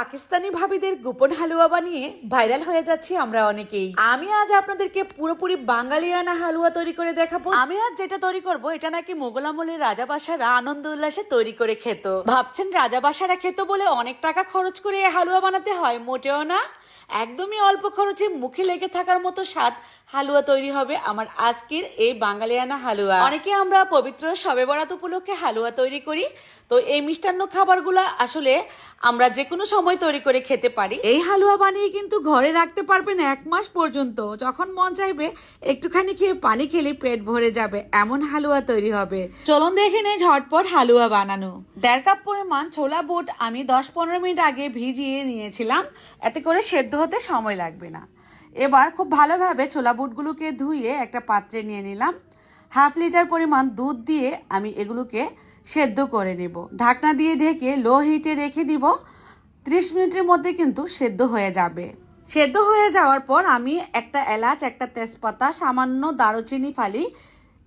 পাকিস্তানি ভাবিদের গোপন হালুয়া বানিয়ে ভাইরাল হয়ে যাচ্ছি আমরা অনেকেই। আমি আজ আপনাদেরকে পুরোপুরি বাঙালিয়ানা হালুয়া তৈরি করে দেখাবো। আমি আজ যেটা তৈরি করব, এটা নাকি মোগল আমলের রাজা বাসারা আনন্দ উল্লাসে তৈরি করে খেত। ভাবছেন রাজাবাসারা খেত বলে অনেক টাকা খরচ করে হালুয়া বানাতে হয়, মোটেও না? একদমই অল্প খরচে মুখে লেগে থাকার মতো স্বাদ হালুয়া তৈরি হবে আমার আজকের এই বাঙালিয়ানা হালুয়া। অনেকে আমরা পবিত্র সবে বরাত উপলক্ষে হালুয়া তৈরি করি। তো এই মিষ্টান্ন খাবারগুলো আসলে আমরা যে কোনো সময় তৈরি করে খেতে পারি। এই হালুয়া বানিয়ে কিন্তু ঘরে রাখতে পারবেন এক মাস পর্যন্ত। যখন মন চাইবে, একটুখানি খেয়ে পানি খেলে পেট ভরে যাবে, এমন হালুয়া তৈরি হবে। চলুন দেখে নেই ঝটপট হালুয়া বানানো। দেড় কাপ পরিমাণ ছোলা বুট আমি দশ পনেরো মিনিট আগে ভিজিয়ে নিয়েছিলাম। এতে করে সেদ্ধ হতে সময় লাগবে না। এবার খুব ভালোভাবে ছোলা বুটগুলোকে ধুয়ে একটা পাত্রে নিয়ে নিলাম। হাফ লিটার পরিমাণ দুধ দিয়ে আমি এগুলোকে সেদ্ধ করে নেব। ঢাকনা দিয়ে ঢেকে লো হিটে রেখে দিব। ত্রিশ মিনিটের মধ্যে কিন্তু সেদ্ধ হয়ে যাবে। সেদ্ধ হয়ে যাওয়ার পর আমি একটা এলাচ, একটা তেজপাতা, সামান্য দারুচিনি ফালি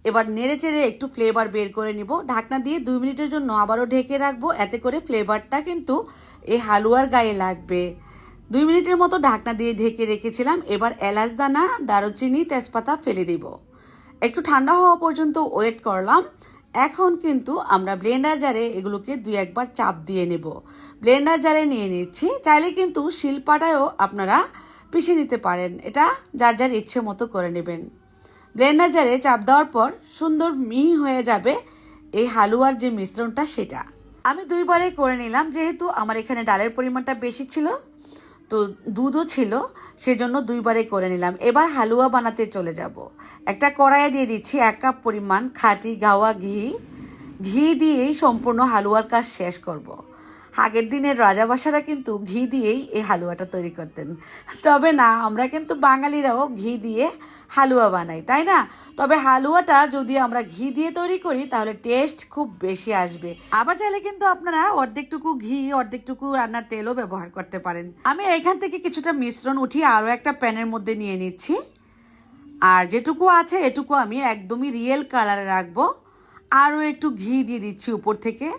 এবার নেড়ে চেড়ে একটু ফ্লেভার বের করে নিব। ঢাকনা দিয়ে দুই মিনিটের জন্য আবারও ঢেকে রাখব। এতে করে ফ্লেভারটা কিন্তু এই হালুয়ার গায়ে লাগবে। দুই মিনিটের মতো ঢাকনা দিয়ে ঢেকে রেখেছিলাম, এবার এলাচ দানা, দারুচিনি, তেজপাতা ফেলে দিব। একটু ঠান্ডা হওয়া পর্যন্ত ওয়েট করলাম। এখন কিন্তু আমরা ব্লেন্ডার জারে এগুলোকে দুই একবার চাপ দিয়ে নেব। ব্লেন্ডার জারে নিয়ে নিচ্ছি। চাইলে কিন্তু শিলপাটায়ও আপনারা পিষে নিতে পারেন। এটা যার যার ইচ্ছে মতো করে নেবেন। ব্লেন্ডার জারে চাপ দেওয়ার পর সুন্দর মিহি হয়ে যাবে এই হালুয়ার যে মিশ্রণটা সেটা। আমি দুইবারে করে নিলাম, যেহেতু আমার এখানে ডালের পরিমাণটা বেশি ছিল তো দুধও ছিল, সেজন্য দুইবারে করে নিলাম। এবার হালুয়া বানাতে চলে যাব। একটা কড়াইয়ে দিয়ে দিচ্ছি এক কাপ পরিমাণ খাঁটি গাওয়া ঘি। ঘি দিয়েই সম্পূর্ণ হালুয়ার কাজ শেষ করব। আগের দিনের রাজাবাসারা কিন্তু ঘি দিয়েই এই হালুয়াটা তৈরি করতেন। তবে না, আমরা কিন্তু বাঙালিরাও ঘি দিয়ে হালুয়া বানাই, তাই না? তবে হালুয়াটা যদি আমরা ঘি দিয়ে তৈরি করি, তাহলে টেস্ট খুব বেশি আসবে। আবার চাইলে কিন্তু আপনারা অর্ধেকটুকু ঘি, অর্ধেকটুকু রান্নার তেলও ব্যবহার করতে পারেন। আমি এখান থেকে কিছুটা মিশ্রণ উঠিয়ে আরও একটা প্যানের মধ্যে নিয়ে নিচ্ছি। আর যেটুকু আছে এটুকু আমি একদমই রিয়েল কালারে রাখব। আরও একটু ঘি দিয়ে দিচ্ছি উপর থেকে।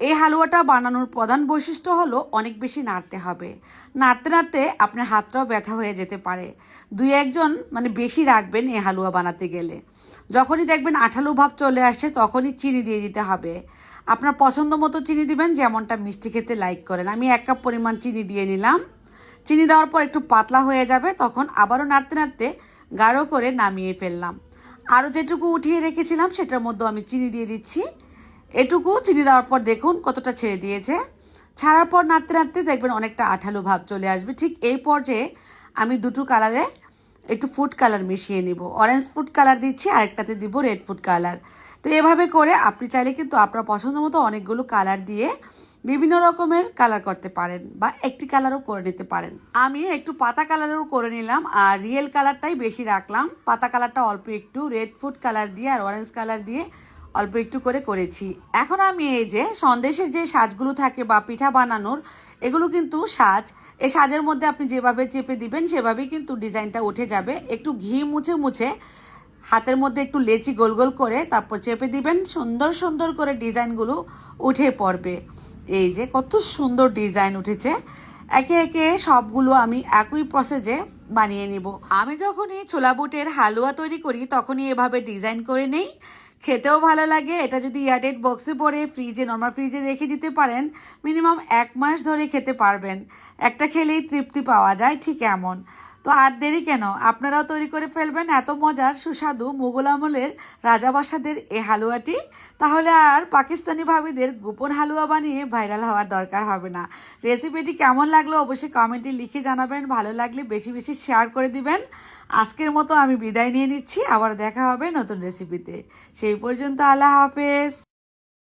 এই হালুয়াটা বানানোর প্রধান বৈশিষ্ট্য হলো অনেক বেশি নাড়তে হবে। নাড়তে নাড়তে আপনার হাতটাও ব্যথা হয়ে যেতে পারে। দুই একজন মানে বেশি রাখবেন এই হালুয়া বানাতে গেলে। যখনই দেখবেন আঠালো ভাব চলে আসছে, তখনই চিনি দিয়ে দিতে হবে। আপনার পছন্দ মতো চিনি দিবেন, যেমনটা মিষ্টি খেতে লাইক করেন। আমি এক কাপ পরিমাণ চিনি দিয়ে নিলাম। চিনি দেওয়ার পর একটু পাতলা হয়ে যাবে, তখন আবারও নাড়তে নাড়তে গাঢ় করে নামিয়ে ফেললাম। আরও যেটুকু উঠিয়ে রেখেছিলাম, সেটার মধ্যে আমি চিনি দিয়ে দিচ্ছি। এটুকু চিনি দেওয়ার পর দেখুন কতটা ছেড়ে দিয়েছে। ছাড়ার পর নাড়তে নাড়তে দেখবেন অনেকটা আঠালো ভাব চলে আসবে। ঠিক এই পর্যায়ে আমি দুটো কালারে একটু ফুড কালার মিশিয়ে নিব। অরেঞ্জ ফুড কালার দিচ্ছি, আরেকটাতে দিব রেড ফুড কালার। তো এভাবে করে আপনি চাইলে কিন্তু আপনার পছন্দ মতো অনেকগুলো কালার দিয়ে বিভিন্ন রকমের কালার করতে পারেন বা একটি কালারও করে নিতে পারেন। আমি একটু পাতা কালারেরও করে নিলাম আর রিয়েল কালারটাই বেশি রাখলাম। পাতা কালারটা অল্প একটু, রেড ফুড কালার দিয়ে আর অরেঞ্জ কালার দিয়ে অল্প একটু করে করেছি। এখন আমি এই যে সন্দেশের যে সাজগুলো থাকে বা পিঠা বানানোর, এগুলো কিন্তু সাজ। এই সাজের মধ্যে আপনি যেভাবে চেপে দিবেন, সেভাবেই কিন্তু ডিজাইনটা উঠে যাবে। একটু ঘি মুছে মুছে হাতের মধ্যে একটু লেচি গোল গোল করে তারপর চেপে দিবেন। সুন্দর সুন্দর করে ডিজাইনগুলো উঠে পড়বে। এই যে কত সুন্দর ডিজাইন উঠেছে। একে একে সবগুলো আমি একই প্রসেসে বানিয়ে নিব। আমি যখনই ছোলা বুটের হালুয়া তৈরি করি, তখনই এভাবে ডিজাইন করে নেই। খেতেও ভালো লাগে। এটা যদি এয়ারটেড বক্সে পরে ফ্রিজে নর্মাল ফ্রিজে রেখে দিতে পারেন মিনিমাম এক মাস ধরে খেতে পারবেন। একটা খেলেই তৃপ্তি পাওয়া যায়, ঠিক এমন। তো আর দেরি কেন? আপনারাও তৈরি করে ফেলবেন এত মজার, সুস্বাদু মুঘল আমলের রাজাবাসাদের এ হালুয়াটি। তাহলে আর পাকিস্তানি ভাবিদের গোপন হালুয়া বানিয়ে ভাইরাল হওয়ার দরকার হবে না। রেসিপিটি কেমন লাগল অবশ্যই কমেন্টে লিখে জানাবেন। ভালো লাগলে বেশি বেশি শেয়ার করে দিবেন। আজকের মতো আমি বিদায় নিয়ে নিচ্ছি। আবার দেখা হবে নতুন রেসিপিতে সেই পর্যন্ত আল্লাহ হাফেজ।